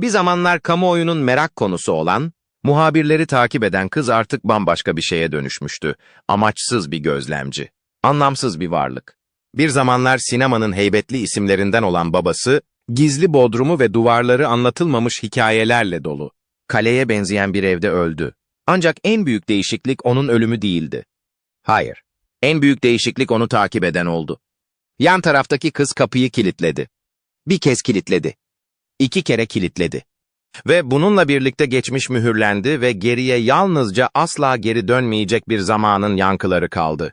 Bir zamanlar kamuoyunun merak konusu olan, muhabirleri takip eden kız artık bambaşka bir şeye dönüşmüştü. Amaçsız bir gözlemci, anlamsız bir varlık. Bir zamanlar sinemanın heybetli isimlerinden olan babası, gizli bodrumu ve duvarları anlatılmamış hikayelerle dolu. Kaleye benzeyen bir evde öldü. Ancak en büyük değişiklik onun ölümü değildi. Hayır, en büyük değişiklik onu takip eden oldu. Yan taraftaki kız kapıyı kilitledi. Bir kez kilitledi. İki kere kilitledi. Ve bununla birlikte geçmiş mühürlendi ve geriye yalnızca asla geri dönmeyecek bir zamanın yankıları kaldı.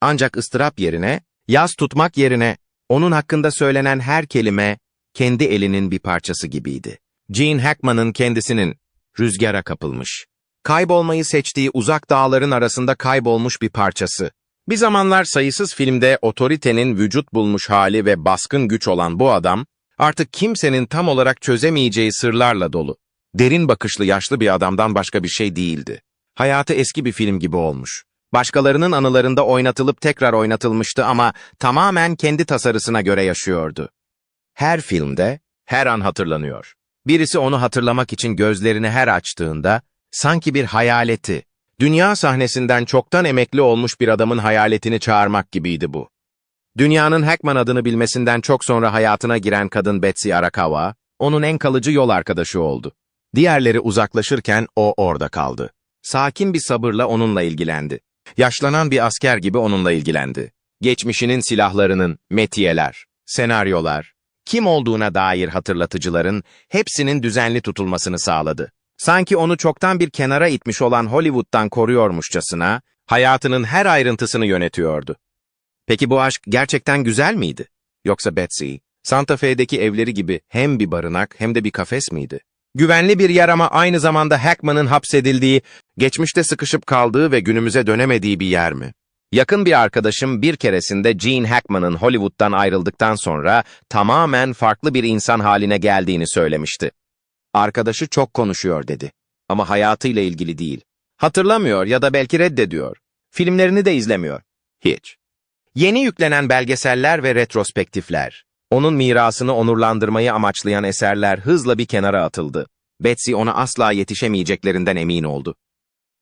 Ancak ıstırap yerine, yaz tutmak yerine, onun hakkında söylenen her kelime, kendi elinin bir parçası gibiydi. Gene Hackman'ın kendisinin rüzgara kapılmış. Kaybolmayı seçtiği uzak dağların arasında kaybolmuş bir parçası. Bir zamanlar sayısız filmde otoritenin vücut bulmuş hali ve baskın güç olan bu adam, artık kimsenin tam olarak çözemeyeceği sırlarla dolu. Derin bakışlı yaşlı bir adamdan başka bir şey değildi. Hayatı eski bir film gibi olmuş. Başkalarının anılarında oynatılıp tekrar oynatılmıştı ama tamamen kendi tasarısına göre yaşıyordu. Her filmde, her an hatırlanıyor. Birisi onu hatırlamak için gözlerini her açtığında, sanki bir hayaleti, dünya sahnesinden çoktan emekli olmuş bir adamın hayaletini çağırmak gibiydi bu. Dünyanın Hackman adını bilmesinden çok sonra hayatına giren kadın Betsy Arakawa, onun en kalıcı yol arkadaşı oldu. Diğerleri uzaklaşırken o orada kaldı. Sakin bir sabırla onunla ilgilendi. Yaşlanan bir asker gibi onunla ilgilendi. Geçmişinin silahlarının, metiyeler, senaryolar, kim olduğuna dair hatırlatıcıların hepsinin düzenli tutulmasını sağladı. Sanki onu çoktan bir kenara itmiş olan Hollywood'dan koruyormuşçasına, hayatının her ayrıntısını yönetiyordu. Peki bu aşk gerçekten güzel miydi? Yoksa Betsy, Santa Fe'deki evleri gibi hem bir barınak hem de bir kafes miydi? Güvenli bir yer ama aynı zamanda Hackman'ın hapsedildiği, geçmişte sıkışıp kaldığı ve günümüze dönemediği bir yer mi? Yakın bir arkadaşım bir keresinde Gene Hackman'ın Hollywood'dan ayrıldıktan sonra tamamen farklı bir insan haline geldiğini söylemişti. Arkadaşı çok konuşuyor dedi. Ama hayatıyla ilgili değil. Hatırlamıyor ya da belki reddediyor. Filmlerini de izlemiyor. Hiç. Yeni yüklenen belgeseller ve retrospektifler. Onun mirasını onurlandırmayı amaçlayan eserler hızla bir kenara atıldı. Betsy ona asla yetişemeyeceklerinden emin oldu.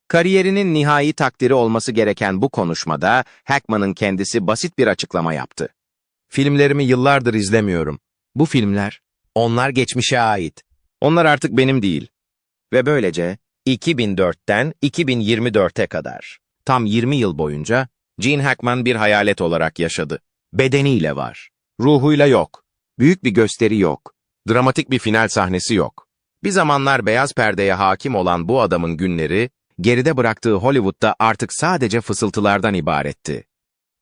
Kariyerinin nihai takdiri olması gereken bu konuşmada Hackman'ın kendisi basit bir açıklama yaptı. Filmlerimi yıllardır izlemiyorum. Bu filmler, onlar geçmişe ait. Onlar artık benim değil. Ve böylece 2004'ten 2024'e kadar, tam 20 yıl boyunca Gene Hackman bir hayalet olarak yaşadı. Bedeniyle var. Ruhuyla yok. Büyük bir gösteri yok. Dramatik bir final sahnesi yok. Bir zamanlar beyaz perdeye hakim olan bu adamın günleri, geride bıraktığı Hollywood'da artık sadece fısıltılardan ibaretti.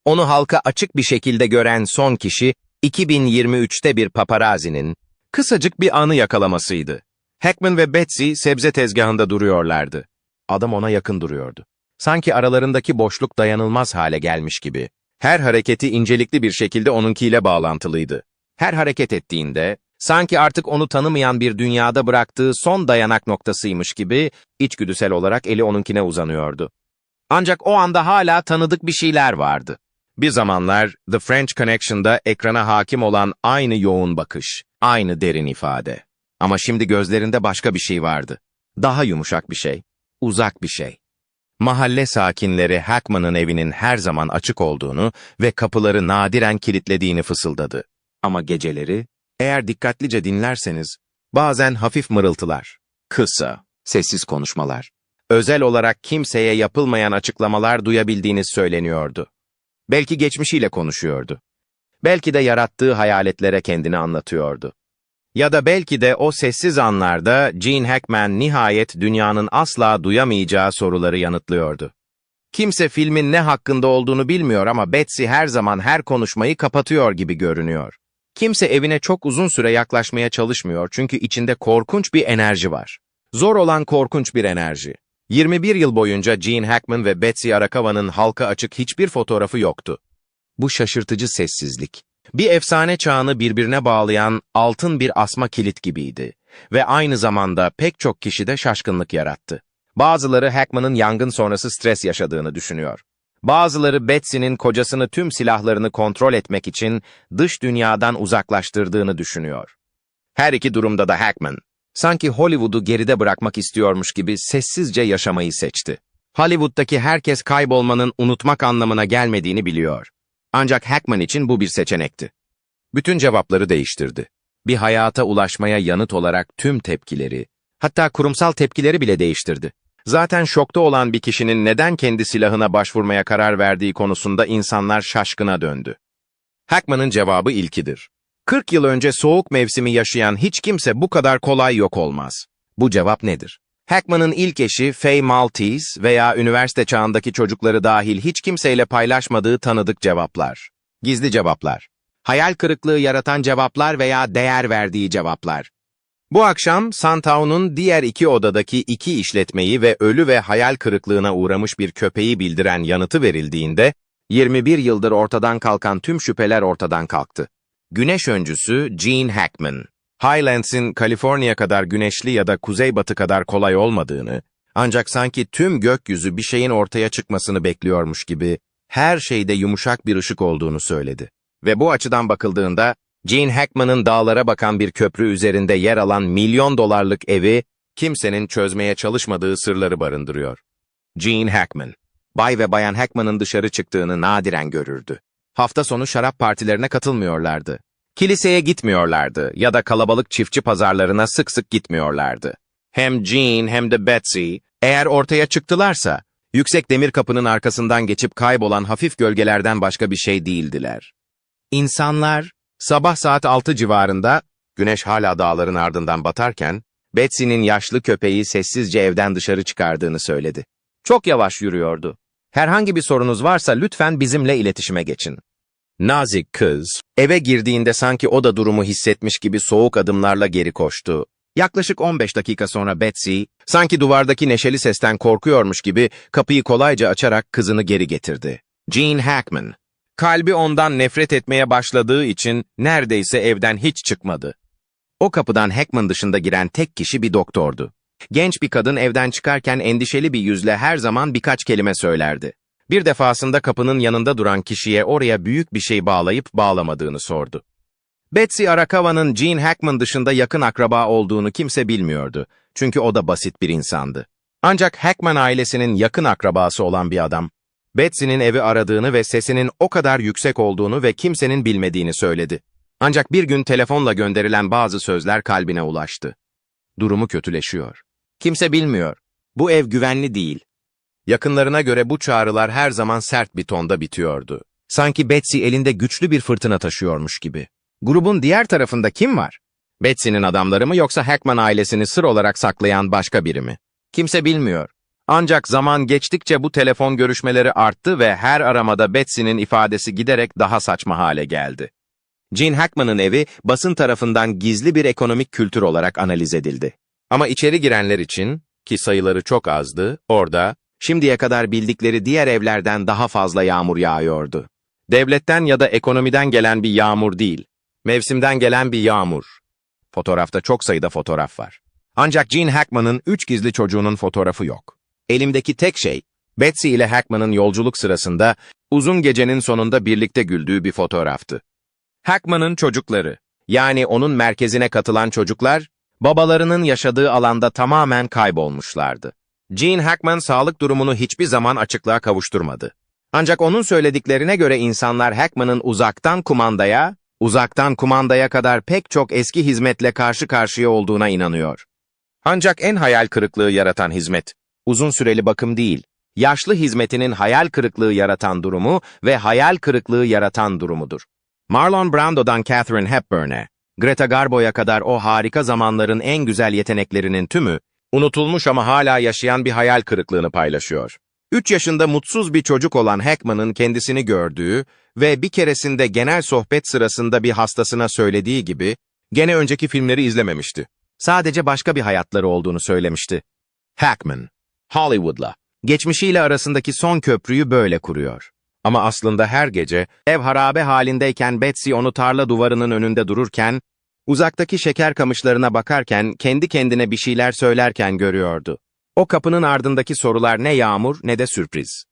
Onu halka açık bir şekilde gören son kişi, 2023'te bir paparazinin, kısacık bir anı yakalamasıydı. Hackman ve Betsy sebze tezgahında duruyorlardı. Adam ona yakın duruyordu. Sanki aralarındaki boşluk dayanılmaz hale gelmiş gibi. Her hareketi incelikli bir şekilde onunkiyle bağlantılıydı. Her hareket ettiğinde, sanki artık onu tanımayan bir dünyada bıraktığı son dayanak noktasıymış gibi, içgüdüsel olarak eli onunkine uzanıyordu. Ancak o anda hala tanıdık bir şeyler vardı. Bir zamanlar The French Connection'da ekrana hakim olan aynı yoğun bakış, aynı derin ifade. Ama şimdi gözlerinde başka bir şey vardı. Daha yumuşak bir şey, uzak bir şey. Mahalle sakinleri Hackman'ın evinin her zaman açık olduğunu ve kapıları nadiren kilitlediğini fısıldadı. Ama geceleri, eğer dikkatlice dinlerseniz, bazen hafif mırıltılar, kısa, sessiz konuşmalar, özel olarak kimseye yapılmayan açıklamalar duyabildiğiniz söyleniyordu. Belki geçmişiyle konuşuyordu. Belki de yarattığı hayaletlere kendini anlatıyordu. Ya da belki de o sessiz anlarda Gene Hackman nihayet dünyanın asla duyamayacağı soruları yanıtlıyordu. Kimse filmin ne hakkında olduğunu bilmiyor ama Betsy her zaman her konuşmayı kapatıyor gibi görünüyor. Kimse evine çok uzun süre yaklaşmaya çalışmıyor çünkü içinde korkunç bir enerji var. Zor olan korkunç bir enerji. 21 yıl boyunca Gene Hackman ve Betsy Arakawa'nın halka açık hiçbir fotoğrafı yoktu. Bu şaşırtıcı sessizlik, bir efsane çağını birbirine bağlayan altın bir asma kilit gibiydi ve aynı zamanda pek çok kişide şaşkınlık yarattı. Bazıları Hackman'ın yangın sonrası stres yaşadığını düşünüyor. Bazıları Betsy'nin kocasını tüm silahlarını kontrol etmek için dış dünyadan uzaklaştırdığını düşünüyor. Her iki durumda da Hackman, Sanki Hollywood'u geride bırakmak istiyormuş gibi sessizce yaşamayı seçti. Hollywood'daki herkes kaybolmanın unutmak anlamına gelmediğini biliyor. Ancak Hackman için bu bir seçenekti. Bütün cevapları değiştirdi. Bir hayata ulaşmaya yanıt olarak tüm tepkileri, hatta kurumsal tepkileri bile değiştirdi. Zaten şokta olan bir kişinin neden kendi silahına başvurmaya karar verdiği konusunda insanlar şaşkına döndü. Hackman'ın cevabı ilkidir. 40 yıl önce soğuk mevsimi yaşayan hiç kimse bu kadar kolay yok olmaz. Bu cevap nedir? Hackman'ın ilk eşi Faye Maltese veya üniversite çağındaki çocukları dahil hiç kimseyle paylaşmadığı tanıdık cevaplar. Gizli cevaplar. Hayal kırıklığı yaratan cevaplar veya değer verdiği cevaplar. Bu akşam Santao'nun diğer iki odadaki iki işletmeyi ve ölü ve hayal kırıklığına uğramış bir köpeği bildiren yanıtı verildiğinde, 21 yıldır ortadan kalkan tüm şüpheler ortadan kalktı. Güneş öncüsü Gene Hackman. Highlands'in Kaliforniya kadar güneşli ya da kuzeybatı kadar kolay olmadığını, ancak sanki tüm gökyüzü bir şeyin ortaya çıkmasını bekliyormuş gibi, her şeyde yumuşak bir ışık olduğunu söyledi. Ve bu açıdan bakıldığında, Gene Hackman'ın dağlara bakan bir köprü üzerinde yer alan milyon dolarlık evi, kimsenin çözmeye çalışmadığı sırları barındırıyor. Gene Hackman, Bay ve Bayan Hackman'ın dışarı çıktığını nadiren görürdü. Hafta sonu şarap partilerine katılmıyorlardı. Kiliseye gitmiyorlardı ya da kalabalık çiftçi pazarlarına sık sık gitmiyorlardı. Hem Jean hem de Betsy, eğer ortaya çıktılarsa, yüksek demir kapının arkasından geçip kaybolan hafif gölgelerden başka bir şey değildiler. İnsanlar, sabah saat 6 civarında, güneş hala dağların ardından batarken, Betsy'nin yaşlı köpeği sessizce evden dışarı çıkardığını söyledi. Çok yavaş yürüyordu. Herhangi bir sorunuz varsa lütfen bizimle iletişime geçin. Nazik kız, eve girdiğinde sanki o da durumu hissetmiş gibi soğuk adımlarla geri koştu. Yaklaşık 15 dakika sonra Betsy, sanki duvardaki neşeli sesten korkuyormuş gibi kapıyı kolayca açarak kızını geri getirdi. Gene Hackman. Kalbi ondan nefret etmeye başladığı için neredeyse evden hiç çıkmadı. O kapıdan Hackman dışında giren tek kişi bir doktordu. Genç bir kadın evden çıkarken endişeli bir yüzle her zaman birkaç kelime söylerdi. Bir defasında kapının yanında duran kişiye oraya büyük bir şey bağlayıp bağlamadığını sordu. Betsy Arakava'nın Gene Hackman dışında yakın akraba olduğunu kimse bilmiyordu. Çünkü o da basit bir insandı. Ancak Hackman ailesinin yakın akrabası olan bir adam, Betsy'nin evi aradığını ve sesinin o kadar yüksek olduğunu ve kimsenin bilmediğini söyledi. Ancak bir gün telefonla gönderilen bazı sözler kalbine ulaştı. Durumu kötüleşiyor. Kimse bilmiyor. Bu ev güvenli değil. Yakınlarına göre bu çağrılar her zaman sert bir tonda bitiyordu. Sanki Betsy elinde güçlü bir fırtına taşıyormuş gibi. Grubun diğer tarafında kim var? Betsy'nin adamları mı yoksa Hackman ailesini sır olarak saklayan başka biri mi? Kimse bilmiyor. Ancak zaman geçtikçe bu telefon görüşmeleri arttı ve her aramada Betsy'nin ifadesi giderek daha saçma hale geldi. Gene Hackman'ın evi basın tarafından gizli bir ekonomik kültür olarak analiz edildi. Ama içeri girenler için, ki sayıları çok azdı, orada, şimdiye kadar bildikleri diğer evlerden daha fazla yağmur yağıyordu. Devletten ya da ekonomiden gelen bir yağmur değil, mevsimden gelen bir yağmur. Fotoğrafta çok sayıda fotoğraf var. Ancak Gene Hackman'ın üç gizli çocuğunun fotoğrafı yok. Elimdeki tek şey, Betsy ile Hackman'ın yolculuk sırasında uzun gecenin sonunda birlikte güldüğü bir fotoğraftı. Hackman'ın çocukları, yani onun merkezine katılan çocuklar, babalarının yaşadığı alanda tamamen kaybolmuşlardı. Gene Hackman sağlık durumunu hiçbir zaman açıklığa kavuşturmadı. Ancak onun söylediklerine göre insanlar Hackman'ın uzaktan kumandaya, uzaktan kumandaya kadar pek çok eski hizmetle karşı karşıya olduğuna inanıyor. Ancak en hayal kırıklığı yaratan hizmet, uzun süreli bakım değil, yaşlı hizmetinin hayal kırıklığı yaratan durumu ve hayal kırıklığı yaratan durumudur. Marlon Brando'dan Catherine Hepburn'e, Greta Garbo'ya kadar o harika zamanların en güzel yeteneklerinin tümü, unutulmuş ama hala yaşayan bir hayal kırıklığını paylaşıyor. 3 yaşında mutsuz bir çocuk olan Hackman'ın kendisini gördüğü ve bir keresinde genel sohbet sırasında bir hastasına söylediği gibi, gene önceki filmleri izlememişti. Sadece başka bir hayatları olduğunu söylemişti. Hackman, Hollywood'la, geçmişiyle arasındaki son köprüyü böyle kuruyor. Ama aslında her gece, ev harabe halindeyken Betsy onu tarla duvarının önünde dururken, uzaktaki şeker kamışlarına bakarken kendi kendine bir şeyler söylerken görüyordu. O kapının ardındaki sorular ne yağmur ne de sürpriz.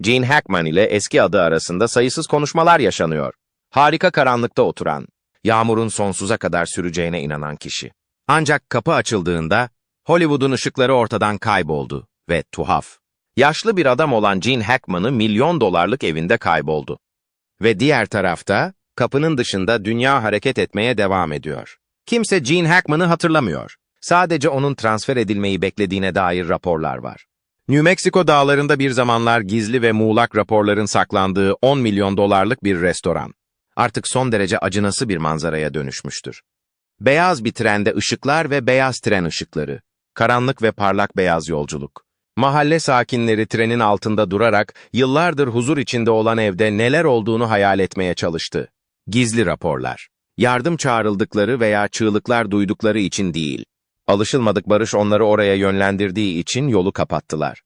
Gene Hackman ile eski adı arasında sayısız konuşmalar yaşanıyor. Harika karanlıkta oturan, yağmurun sonsuza kadar süreceğine inanan kişi. Ancak kapı açıldığında Hollywood'un ışıkları ortadan kayboldu ve tuhaf. Yaşlı bir adam olan Gene Hackman'ı milyon dolarlık evinde kayboldu. Ve diğer tarafta kapının dışında dünya hareket etmeye devam ediyor. Kimse Gene Hackman'ı hatırlamıyor. Sadece onun transfer edilmeyi beklediğine dair raporlar var. New Mexico dağlarında bir zamanlar gizli ve muğlak raporların saklandığı 10 milyon dolarlık bir restoran. Artık son derece acınası bir manzaraya dönüşmüştür. Beyaz bir trende ışıklar ve beyaz tren ışıkları. Karanlık ve parlak beyaz yolculuk. Mahalle sakinleri trenin altında durarak yıllardır huzur içinde olan evde neler olduğunu hayal etmeye çalıştı. Gizli raporlar. Yardım çağrıldıkları veya çığlıklar duydukları için değil. Alışılmadık barış onları oraya yönlendirdiği için yolu kapattılar.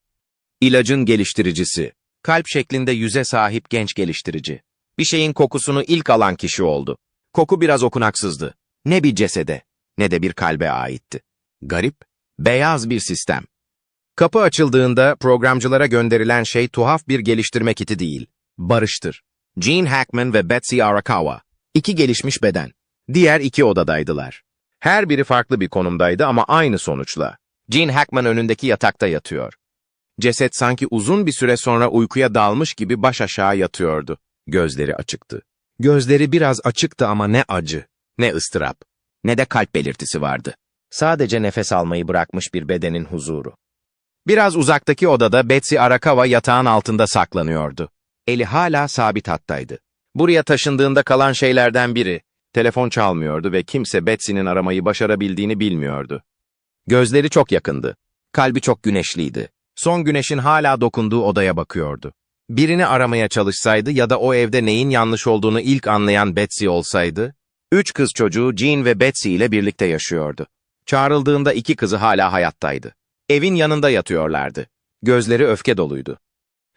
İlacın geliştiricisi. Kalp şeklinde yüze sahip genç geliştirici. Bir şeyin kokusunu ilk alan kişi oldu. Koku biraz okunaksızdı. Ne bir cesede, ne de bir kalbe aitti. Garip, beyaz bir sistem. Kapı açıldığında programcılara gönderilen şey tuhaf bir geliştirme kiti değil, barıştır. Gene Hackman ve Betsy Arakawa, iki gelişmiş beden. Diğer iki odadaydılar. Her biri farklı bir konumdaydı ama aynı sonuçla. Gene Hackman önündeki yatakta yatıyor. Ceset sanki uzun bir süre sonra uykuya dalmış gibi baş aşağı yatıyordu. Gözleri açıktı. Gözleri biraz açıktı ama ne acı, ne ıstırap, ne de kalp belirtisi vardı. Sadece nefes almayı bırakmış bir bedenin huzuru. Biraz uzaktaki odada Betsy Arakawa yatağın altında saklanıyordu. Eli hala sabit hattaydı. Buraya taşındığında kalan şeylerden biri, telefon çalmıyordu ve kimse Betsy'nin aramayı başarabildiğini bilmiyordu. Gözleri çok yakındı. Kalbi çok güneşliydi. Son güneşin hala dokunduğu odaya bakıyordu. Birini aramaya çalışsaydı ya da o evde neyin yanlış olduğunu ilk anlayan Betsy olsaydı, üç kız çocuğu Jean ve Betsy ile birlikte yaşıyordu. Çağrıldığında iki kızı hala hayattaydı. Evin yanında yatıyorlardı. Gözleri öfke doluydu.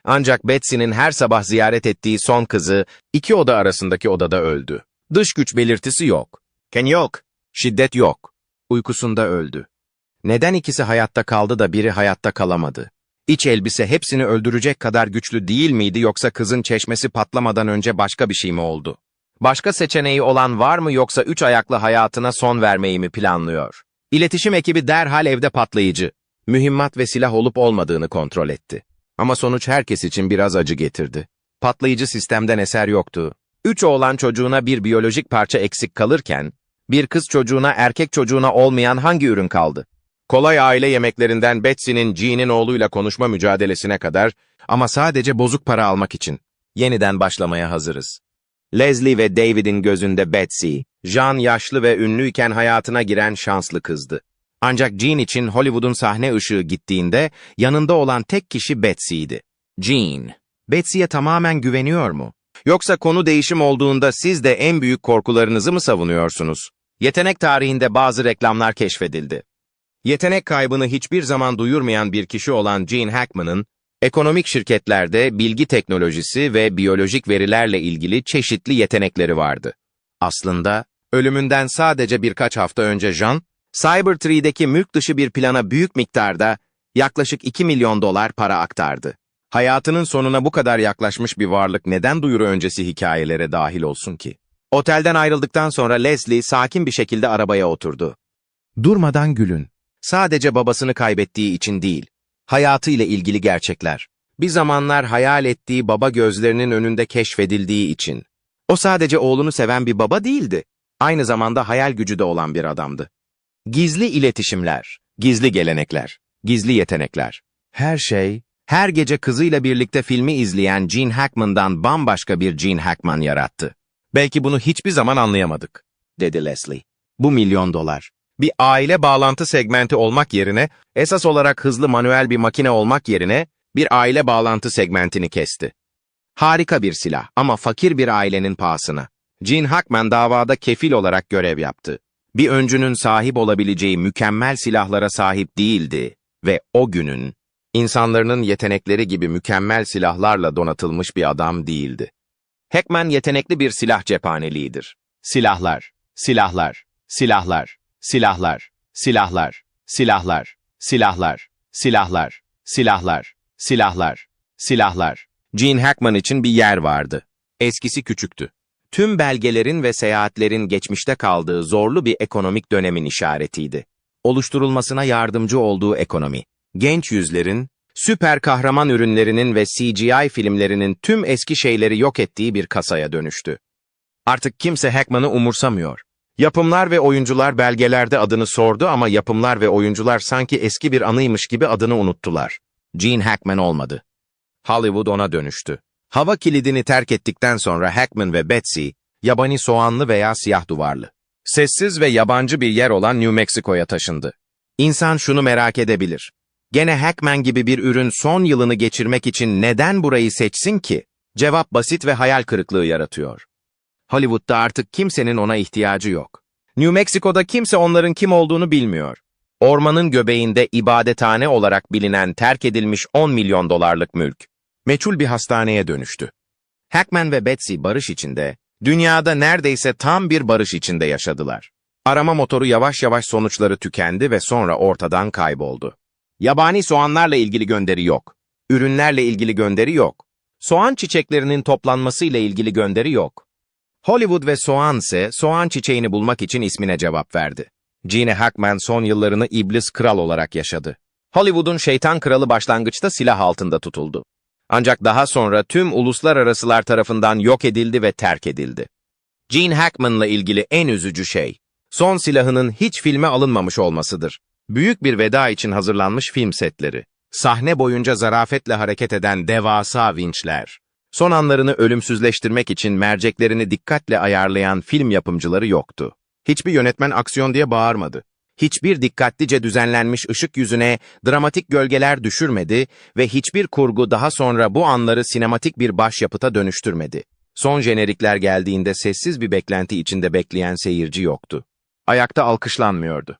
Ancak Betsy'nin her sabah ziyaret ettiği son kızı iki oda arasındaki odada öldü. Dış güç belirtisi yok. Ken yok. Şiddet yok. Uykusunda öldü. Neden ikisi hayatta kaldı da biri hayatta kalamadı? İç elbise hepsini öldürecek kadar güçlü değil miydi yoksa kızın çeşmesi patlamadan önce başka bir şey mi oldu? Başka seçeneği olan var mı yoksa üç ayaklı hayatına son vermeyi mi planlıyor? İletişim ekibi derhal evde patlayıcı, mühimmat ve silah olup olmadığını kontrol etti. Ama sonuç herkes için biraz acı getirdi. Patlayıcı sistemden eser yoktu. Üç oğlan çocuğuna bir biyolojik parça eksik kalırken, bir kız çocuğuna erkek çocuğuna olmayan hangi ürün kaldı? Kolay aile yemeklerinden Betsy'nin Jean'in oğluyla konuşma mücadelesine kadar ama sadece bozuk para almak için. Yeniden başlamaya hazırız. Leslie ve David'in gözünde Betsy, Jean yaşlı ve ünlüyken hayatına giren şanslı kızdı. Ancak Jean için Hollywood'un sahne ışığı gittiğinde yanında olan tek kişi Betsy'ydi. Jean, Betsy'ye tamamen güveniyor mu? Yoksa konu değişim olduğunda siz de en büyük korkularınızı mı savunuyorsunuz? Yetenek tarihinde bazı reklamlar keşfedildi. Yetenek kaybını hiçbir zaman duyurmayan bir kişi olan Gene Hackman'ın, ekonomik şirketlerde bilgi teknolojisi ve biyolojik verilerle ilgili çeşitli yetenekleri vardı. Aslında, ölümünden sadece birkaç hafta önce Jean, Cybertree'deki mülk dışı bir plana büyük miktarda yaklaşık 2 milyon dolar para aktardı. Hayatının sonuna bu kadar yaklaşmış bir varlık neden duyuru öncesi hikayelere dahil olsun ki? Otelden ayrıldıktan sonra Leslie sakin bir şekilde arabaya oturdu. Durmadan gülün. Sadece babasını kaybettiği için değil, hayatı ile ilgili gerçekler. Bir zamanlar hayal ettiği baba gözlerinin önünde keşfedildiği için. O sadece oğlunu seven bir baba değildi. Aynı zamanda hayal gücü de olan bir adamdı. Gizli iletişimler, gizli gelenekler, gizli yetenekler. Her şey, her gece kızıyla birlikte filmi izleyen Gene Hackman'dan bambaşka bir Gene Hackman yarattı. Belki bunu hiçbir zaman anlayamadık, dedi Leslie. Bu milyon dolar. Bir aile bağlantı segmenti olmak yerine, esas olarak hızlı manuel bir makine olmak yerine, bir aile bağlantı segmentini kesti. Harika bir silah ama fakir bir ailenin pahasına. Gene Hackman davada kefil olarak görev yaptı. Bir öncünün sahip olabileceği mükemmel silahlara sahip değildi ve o günün, insanların yetenekleri gibi mükemmel silahlarla donatılmış bir adam değildi. Hackman yetenekli bir silah cephaneliğidir. Silahlar, silahlar, silahlar, silahlar, silahlar, silahlar, silahlar, silahlar, silahlar, silahlar, silahlar. Gene Hackman için bir yer vardı. Eskisi küçüktü. Tüm belgelerin ve seyahatlerin geçmişte kaldığı zorlu bir ekonomik dönemin işaretiydi. Oluşturulmasına yardımcı olduğu ekonomi. Genç yüzlerin, süper kahraman ürünlerinin ve CGI filmlerinin tüm eski şeyleri yok ettiği bir kasaya dönüştü. Artık kimse Hackman'ı umursamıyor. Yapımlar ve oyuncular belgelerde adını sordu ama yapımlar ve oyuncular sanki eski bir anıymış gibi adını unuttular. Gene Hackman olmadı. Hollywood ona dönüştü. Hava kilidini terk ettikten sonra Hackman ve Betsy, yabani soğanlı veya siyah duvarlı. Sessiz ve yabancı bir yer olan New Mexico'ya taşındı. İnsan şunu merak edebilir. Gene Hackman gibi bir ürün son yılını geçirmek için neden burayı seçsin ki? Cevap basit ve hayal kırıklığı yaratıyor. Hollywood'da artık kimsenin ona ihtiyacı yok. New Mexico'da kimse onların kim olduğunu bilmiyor. Ormanın göbeğinde ibadethane olarak bilinen terk edilmiş 10 milyon dolarlık mülk, meçhul bir hastaneye dönüştü. Hackman ve Betsy barış içinde, dünyada neredeyse tam bir barış içinde yaşadılar. Arama motoru yavaş yavaş sonuçları tükendi ve sonra ortadan kayboldu. Yabani soğanlarla ilgili gönderi yok. Ürünlerle ilgili gönderi yok. Soğan çiçeklerinin toplanmasıyla ilgili gönderi yok. Hollywood ve soğan ise soğan çiçeğini bulmak için ismine cevap verdi. Gene Hackman son yıllarını iblis kral olarak yaşadı. Hollywood'un şeytan kralı başlangıçta silah altında tutuldu. Ancak daha sonra tüm uluslararasılar tarafından yok edildi ve terk edildi. Gene Hackman'la ilgili en üzücü şey, son silahının hiç filme alınmamış olmasıdır. Büyük bir veda için hazırlanmış film setleri, sahne boyunca zarafetle hareket eden devasa vinçler, son anlarını ölümsüzleştirmek için merceklerini dikkatle ayarlayan film yapımcıları yoktu. Hiçbir yönetmen aksiyon diye bağırmadı. Hiçbir dikkatlice düzenlenmiş ışık yüzüne dramatik gölgeler düşürmedi ve hiçbir kurgu daha sonra bu anları sinematik bir başyapıta dönüştürmedi. Son jenerikler geldiğinde sessiz bir beklenti içinde bekleyen seyirci yoktu. Ayakta alkışlanmıyordu.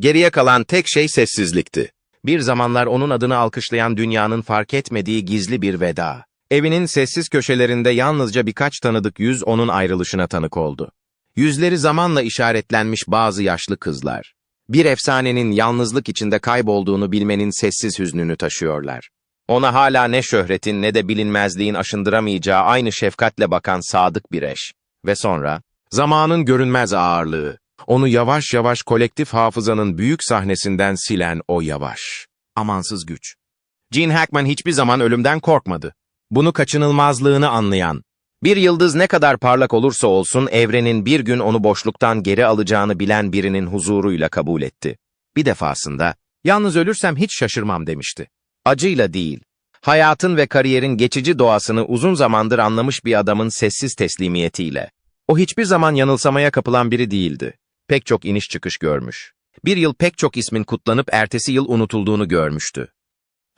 Geriye kalan tek şey sessizlikti. Bir zamanlar onun adını alkışlayan dünyanın fark etmediği gizli bir veda. Evinin sessiz köşelerinde yalnızca birkaç tanıdık yüz onun ayrılışına tanık oldu. Yüzleri zamanla işaretlenmiş bazı yaşlı kızlar. Bir efsanenin yalnızlık içinde kaybolduğunu bilmenin sessiz hüznünü taşıyorlar. Ona hala ne şöhretin ne de bilinmezliğin aşındıramayacağı aynı şefkatle bakan sadık bir eş. Ve sonra, zamanın görünmez ağırlığı, onu yavaş yavaş kolektif hafızanın büyük sahnesinden silen o yavaş, amansız güç. Gene Hackman hiçbir zaman ölümden korkmadı. Bunu kaçınılmazlığını anlayan, bir yıldız ne kadar parlak olursa olsun evrenin bir gün onu boşluktan geri alacağını bilen birinin huzuruyla kabul etti. Bir defasında, yalnız ölürsem hiç şaşırmam demişti. Acıyla değil, hayatın ve kariyerin geçici doğasını uzun zamandır anlamış bir adamın sessiz teslimiyetiyle. O hiçbir zaman yanılsamaya kapılan biri değildi. Pek çok iniş çıkış görmüş. Bir yıl pek çok ismin kutlanıp ertesi yıl unutulduğunu görmüştü.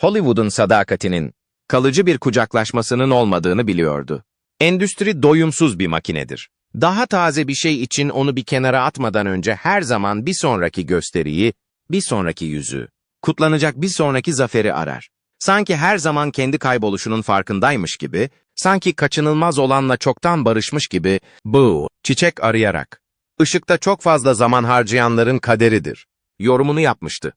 Hollywood'un sadakatinin, kalıcı bir kucaklaşmasının olmadığını biliyordu. Endüstri doyumsuz bir makinedir. Daha taze bir şey için onu bir kenara atmadan önce her zaman bir sonraki gösteriyi, bir sonraki yüzü, kutlanacak bir sonraki zaferi arar. Sanki her zaman kendi kayboluşunun farkındaymış gibi, sanki kaçınılmaz olanla çoktan barışmış gibi, bu, çiçek arayarak. Işıkta çok fazla zaman harcayanların kaderidir. Yorumunu yapmıştı.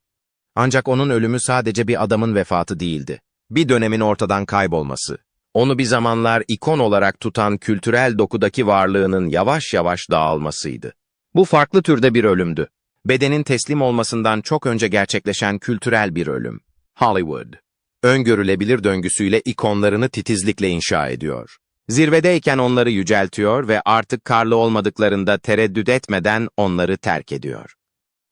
Ancak onun ölümü sadece bir adamın vefatı değildi. Bir dönemin ortadan kaybolması. Onu bir zamanlar ikon olarak tutan kültürel dokudaki varlığının yavaş yavaş dağılmasıydı. Bu farklı türde bir ölümdü. Bedenin teslim olmasından çok önce gerçekleşen kültürel bir ölüm. Hollywood. Öngörülebilir döngüsüyle ikonlarını titizlikle inşa ediyor. Zirvedeyken onları yüceltiyor ve artık karlı olmadıklarında tereddüt etmeden onları terk ediyor.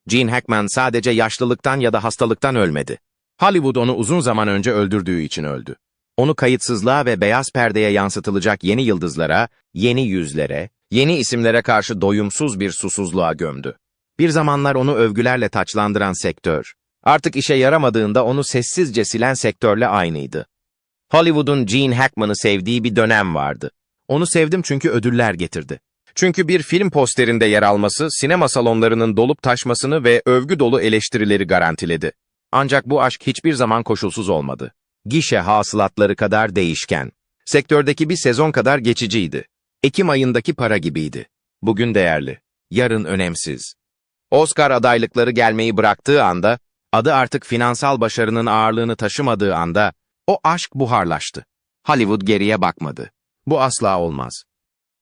Gene Hackman sadece yaşlılıktan ya da hastalıktan ölmedi. Hollywood onu uzun zaman önce öldürdüğü için öldü. Onu kayıtsızlığa ve beyaz perdeye yansıtılacak yeni yıldızlara, yeni yüzlere, yeni isimlere karşı doyumsuz bir susuzluğa gömdü. Bir zamanlar onu övgülerle taçlandıran sektör, artık işe yaramadığında onu sessizce silen sektörle aynıydı. Hollywood'un Gene Hackman'ı sevdiği bir dönem vardı. Onu sevdim çünkü ödüller getirdi. Çünkü bir film posterinde yer alması, sinema salonlarının dolup taşmasını ve övgü dolu eleştirileri garantiledi. Ancak bu aşk hiçbir zaman koşulsuz olmadı. Gişe hasılatları kadar değişken. Sektördeki bir sezon kadar geçiciydi. Ekim ayındaki para gibiydi. Bugün değerli, yarın önemsiz. Oscar adaylıkları gelmeyi bıraktığı anda, adı artık finansal başarının ağırlığını taşımadığı anda, o aşk buharlaştı. Hollywood geriye bakmadı. Bu asla olmaz.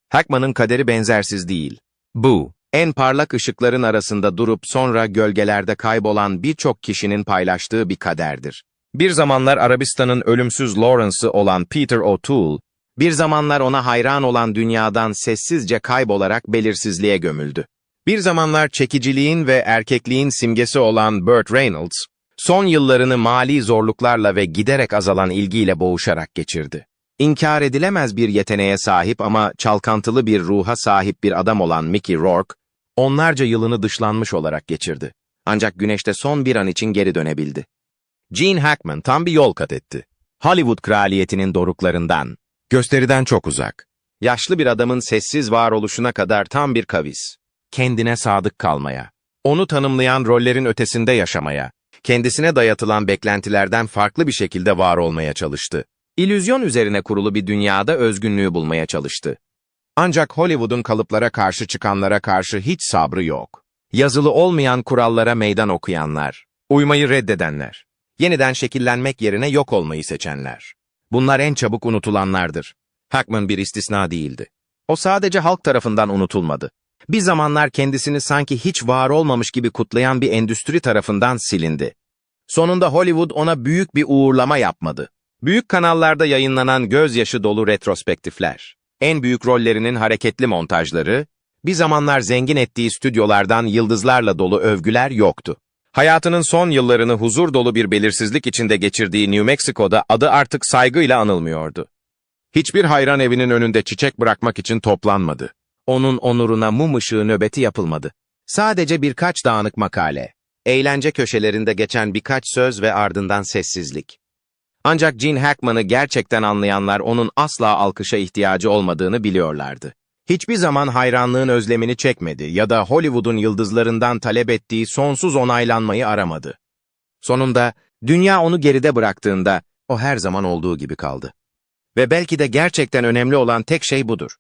Hackman'ın kaderi benzersiz değil. Bu, en parlak ışıkların arasında durup sonra gölgelerde kaybolan birçok kişinin paylaştığı bir kaderdir. Bir zamanlar Arabistan'ın ölümsüz Lawrence'ı olan Peter O'Toole, bir zamanlar ona hayran olan dünyadan sessizce kaybolarak belirsizliğe gömüldü. Bir zamanlar çekiciliğin ve erkekliğin simgesi olan Burt Reynolds, son yıllarını mali zorluklarla ve giderek azalan ilgiyle boğuşarak geçirdi. İnkar edilemez bir yeteneğe sahip ama çalkantılı bir ruha sahip bir adam olan Mickey Rourke, onlarca yılını dışlanmış olarak geçirdi. Ancak güneşte son bir an için geri dönebildi. Gene Hackman tam bir yol kat etti. Hollywood kraliyetinin doruklarından, gösteriden çok uzak. Yaşlı bir adamın sessiz varoluşuna kadar tam bir kavis. Kendine sadık kalmaya, onu tanımlayan rollerin ötesinde yaşamaya, kendisine dayatılan beklentilerden farklı bir şekilde var olmaya çalıştı. İllüzyon üzerine kurulu bir dünyada özgünlüğü bulmaya çalıştı. Ancak Hollywood'un kalıplara karşı çıkanlara karşı hiç sabrı yok. Yazılı olmayan kurallara meydan okuyanlar, uymayı reddedenler, yeniden şekillenmek yerine yok olmayı seçenler. Bunlar en çabuk unutulanlardır. Hackman bir istisna değildi. O sadece halk tarafından unutulmadı. Bir zamanlar kendisini sanki hiç var olmamış gibi kutlayan bir endüstri tarafından silindi. Sonunda Hollywood ona büyük bir uğurlama yapmadı. Büyük kanallarda yayınlanan gözyaşı dolu retrospektifler, en büyük rollerinin hareketli montajları, bir zamanlar zengin ettiği stüdyolardan yıldızlarla dolu övgüler yoktu. Hayatının son yıllarını huzur dolu bir belirsizlik içinde geçirdiği New Mexico'da adı artık saygıyla anılmıyordu. Hiçbir hayran evinin önünde çiçek bırakmak için toplanmadı. Onun onuruna mum ışığı nöbeti yapılmadı. Sadece birkaç dağınık makale, eğlence köşelerinde geçen birkaç söz ve ardından sessizlik. Ancak Gene Hackman'ı gerçekten anlayanlar onun asla alkışa ihtiyacı olmadığını biliyorlardı. Hiçbir zaman hayranlığın özlemini çekmedi ya da Hollywood'un yıldızlarından talep ettiği sonsuz onaylanmayı aramadı. Sonunda dünya onu geride bıraktığında o her zaman olduğu gibi kaldı. Ve belki de gerçekten önemli olan tek şey budur.